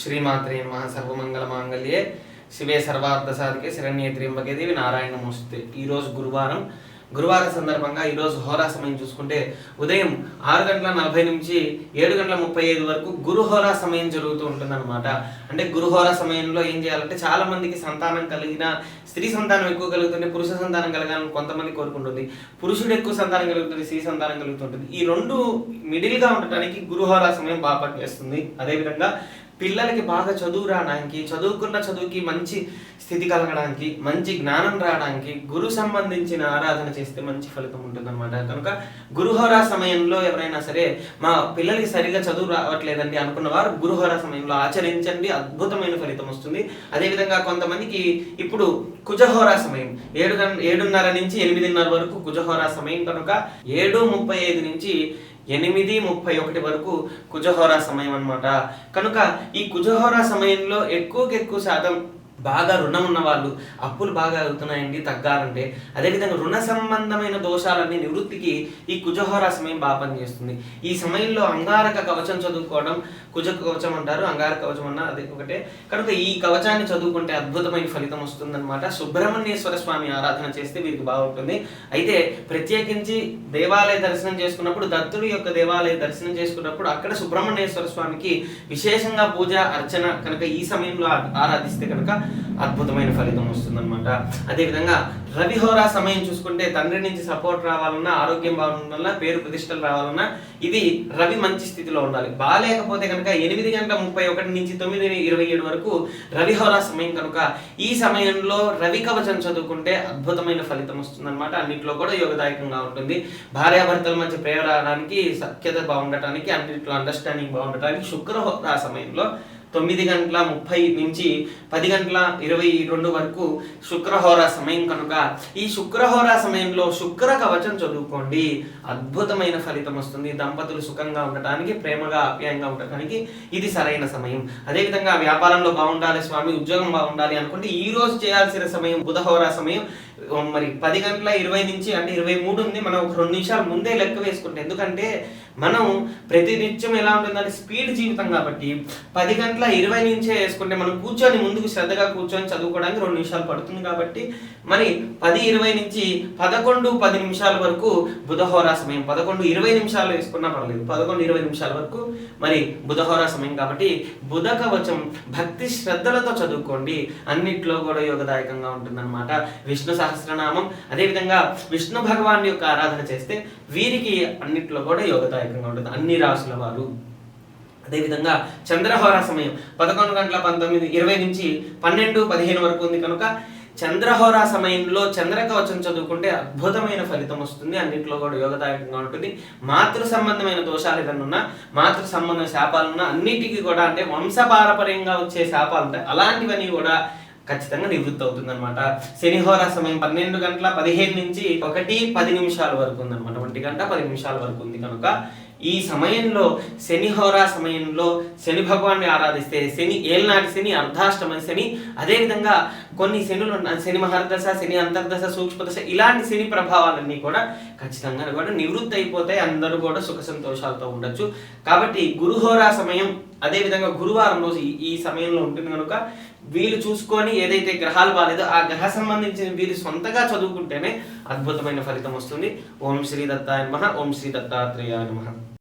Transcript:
శ్రీమాత్రే మా సర్వమంగళ మాంగళ్యే శివే సర్వార్థ సాధికే శరణ్యే త్ర్యంబకే దేవి నారాయణ మోస్తే ఈరోజు గురువారం. గురువారం సందర్భంగా ఈరోజు హోరా సమయం చూసుకుంటే ఉదయం ఆరు గంటల నలభై నుంచి ఏడు గంటల ముప్పై ఐదు వరకు గురు హోరా సమయం జరుగుతూ ఉంటుందన్నమాట. అంటే గురు హోరా సమయంలో ఏం చేయాలంటే చాలా మందికి సంతానం కలిగిన స్త్రీ సంతానం ఎక్కువ కలుగుతుంది పురుష సంతానం కలగాలని కొంతమంది కోరుకుంటుంది. పురుషుడు ఎక్కువ సంతానం కలుగుతుంది స్త్రీ సంతానం కలుగుతుంటుంది. ఈ రెండు మిడిల్గా ఉండటానికి గురుహోరా సమయం బాగా పనిచేస్తుంది. అదేవిధంగా పిల్లలకి బాగా చదువు రావడానికి చదువుకున్న చదువుకి మంచి స్థితి కలగడానికి మంచి జ్ఞానం రావడానికి గురు సంబంధించిన ఆరాధన చేస్తే మంచి ఫలితం ఉంటుందన్నమాట. కనుక గురుహోరా సమయంలో ఎవరైనా సరే మా పిల్లలకి సరిగా చదువు రావట్లేదండి అనుకున్న వారు గురుహోరా సమయంలో ఆచరించండి అద్భుతమైన ఫలితం వస్తుంది. అదేవిధంగా కొంతమందికి ఇప్పుడు కుజహోరా సమయం ఏడు ఏడున్నర నుంచి ఎనిమిదిన్నర వరకు కుజహోరా సమయం. కనుక ఏడు ముప్పై ఐదు నుంచి ఎనిమిది ముప్పై ఒకటి వరకు కుజహోరా సమయం అన్నమాట. కనుక ఈ కుజహోరా సమయంలో ఎక్కువకి ఎక్కువ శాతం బాగా రుణం ఉన్న వాళ్ళు అప్పులు బాగా అవుతున్నాయండి తగ్గాలంటే. అదేవిధంగా రుణ సంబంధమైన దోషాలన్నీ నివృత్తికి ఈ కుజహోరా సమయం బాగా పనిచేస్తుంది. ఈ సమయంలో అంగారక కవచం చదువుకోవడం కుజ కవచం అంటారు అంగార కవచం అన్న అది ఒకటే. కనుక ఈ కవచాన్ని చదువుకుంటే అద్భుతమైన ఫలితం వస్తుందన్నమాట. సుబ్రహ్మణ్యేశ్వర స్వామి ఆరాధన చేస్తే వీరికి బాగుంటుంది. అయితే ప్రత్యేకించి దేవాలయ దర్శనం చేసుకున్నప్పుడు దత్తుడి యొక్క దేవాలయ దర్శనం చేసుకున్నప్పుడు అక్కడ సుబ్రహ్మణ్యేశ్వర స్వామికి విశేషంగా పూజ అర్చన కనుక ఈ సమయంలో ఆరాధిస్తే కనుక అద్భుతమైన ఫలితం వస్తుందన్నమాట. అదేవిధంగా రవిహోరా సమయం చూసుకుంటే తండ్రి నుంచి సపోర్ట్ రావాలన్నా ఆరోగ్యం బాగుండాలన్నా పేరు ప్రతిష్టలు రావాలన్నా ఇది రవి మంచి స్థితిలో ఉండాలి. బాగాలేకపోతే కనుక ఎనిమిది గంటల ముప్పై ఒకటి నుంచి తొమ్మిది ఇరవై ఏడు వరకు రవిహోరా సమయం కనుక ఈ సమయంలో రవి కవచం చదువుకుంటే అద్భుతమైన ఫలితం వస్తుందన్నమాట. అన్నింటిలో కూడా యోగదాయకంగా ఉంటుంది. భార్యాభర్తల మధ్య ప్రేమ రావడానికి సఖ్యత బాగుండటానికి అన్నింటిలో అండర్స్టాండింగ్ బాగుండటానికి శుక్రహోరా సమయంలో తొమ్మిది గంటల ముప్పై నుంచి పది గంటల ఇరవై రెండు వరకు శుక్రహోర సమయం కనుక. ఈ శుక్రహోర సమయంలో శుక్ర కవచం చదువుకోండి. అద్భుతమైన ఫలితం వస్తుంది. దంపతులు సుఖంగా ఉండటానికి ప్రేమగా ఆప్యాయంగా ఉండటానికి ఇది సరైన సమయం. అదేవిధంగా వ్యాపారంలో బాగుండాలి స్వామి ఉద్యోగం బాగుండాలి అనుకుంటే ఈ రోజు చేయాల్సిన సమయం బుధహోర సమయం మరి పది గంటల ఇరవై నుంచి అంటే ఇరవై మూడు ఉంది మనం ఒక రెండు నిమిషాలు ముందే లెక్క వేసుకుంటాం. ఎందుకంటే మనం ప్రతి నిత్యం ఎలా ఉంటుందంటే స్పీడ్ జీవితం కాబట్టి పది గంటల ఇరవై నుంచే వేసుకుంటే మనం కూర్చొని ముందుకు శ్రద్ధగా కూర్చొని చదువుకోవడానికి రెండు నిమిషాలు పడుతుంది కాబట్టి మరి పది ఇరవై నుంచి పదకొండు పది నిమిషాల వరకు బుధహోరా సమయం పదకొండు ఇరవై నిమిషాలు వేసుకున్నా పర్లేదు పదకొండు ఇరవై నిమిషాల వరకు మరి బుధహోరా సమయం కాబట్టి బుధ కవచం భక్తి శ్రద్ధలతో చదువుకోండి. అన్నిట్లో కూడా యోగదాయకంగా ఉంటుందన్నమాట. విష్ణు సహస్రనామం. అదేవిధంగా విష్ణు భగవాన్ యొక్క ఆరాధన చేస్తే వీరికి అన్నిట్లో కూడా యోగదాయకంగా ఉంటుంది. అన్ని రాసుల వారు. అదేవిధంగా చంద్రహోర సమయం. పదకొండు గంటల పంతొమ్మిది ఇరవై నుంచి పన్నెండు పదిహేను వరకు ఉంది కనుక చంద్రహోర సమయంలో చంద్రకవచం చదువుకుంటే అద్భుతమైన ఫలితం వస్తుంది. అన్నింటిలో కూడా యోగదాయకంగా ఉంటుంది. మాతృ సంబంధమైన దోషాలు ఏదన్నా ఉన్నా మాతృ సంబంధ శాపాలున్నా అన్నిటికీ కూడా అంటే వంశపారపర్యంగా వచ్చే శాపాలు ఉంటాయి. అలాంటివన్నీ కూడా ఖచ్చితంగా నివృత్తి అవుతుంది అనమాట శనిహోర సమయం పన్నెండు గంటల పదిహేను నుంచి ఒకటి పది నిమిషాల వరకు ఉందన్నమాట. ఒంటి గంట పది నిమిషాల వరకు ఉంది కనుక. ఈ సమయంలో శనిహోరా సమయంలో శని భగవాన్ని ఆరాధిస్తే శని ఏలనాటి శని అర్ధాష్టమ శని అదేవిధంగా కొన్ని శనులు శని మహర్దశ శని అంతర్దశ సూక్ష్మదశ ఇలాంటి శని ప్రభావాలన్నీ కూడా ఖచ్చితంగా కూడా నివృత్తి అయిపోతాయి. అందరూ కూడా సుఖ సంతోషాలతో ఉండొచ్చు. కాబట్టి గురుహోరా సమయం అదేవిధంగా గురువారం రోజు ఈ సమయంలో ఉంటుంది కనుక వీళ్ళు చూసుకొని ఏదైతే గ్రహాలు బాగాలేదో ఆ గ్రహ సంబంధించిన వీళ్ళు సొంతగా చదువుకుంటేనే అద్భుతమైన ఫలితం వస్తుంది. ఓం శ్రీ దత్తాయ నమ. ఓం శ్రీ దత్తాత్రేయాయ నమ.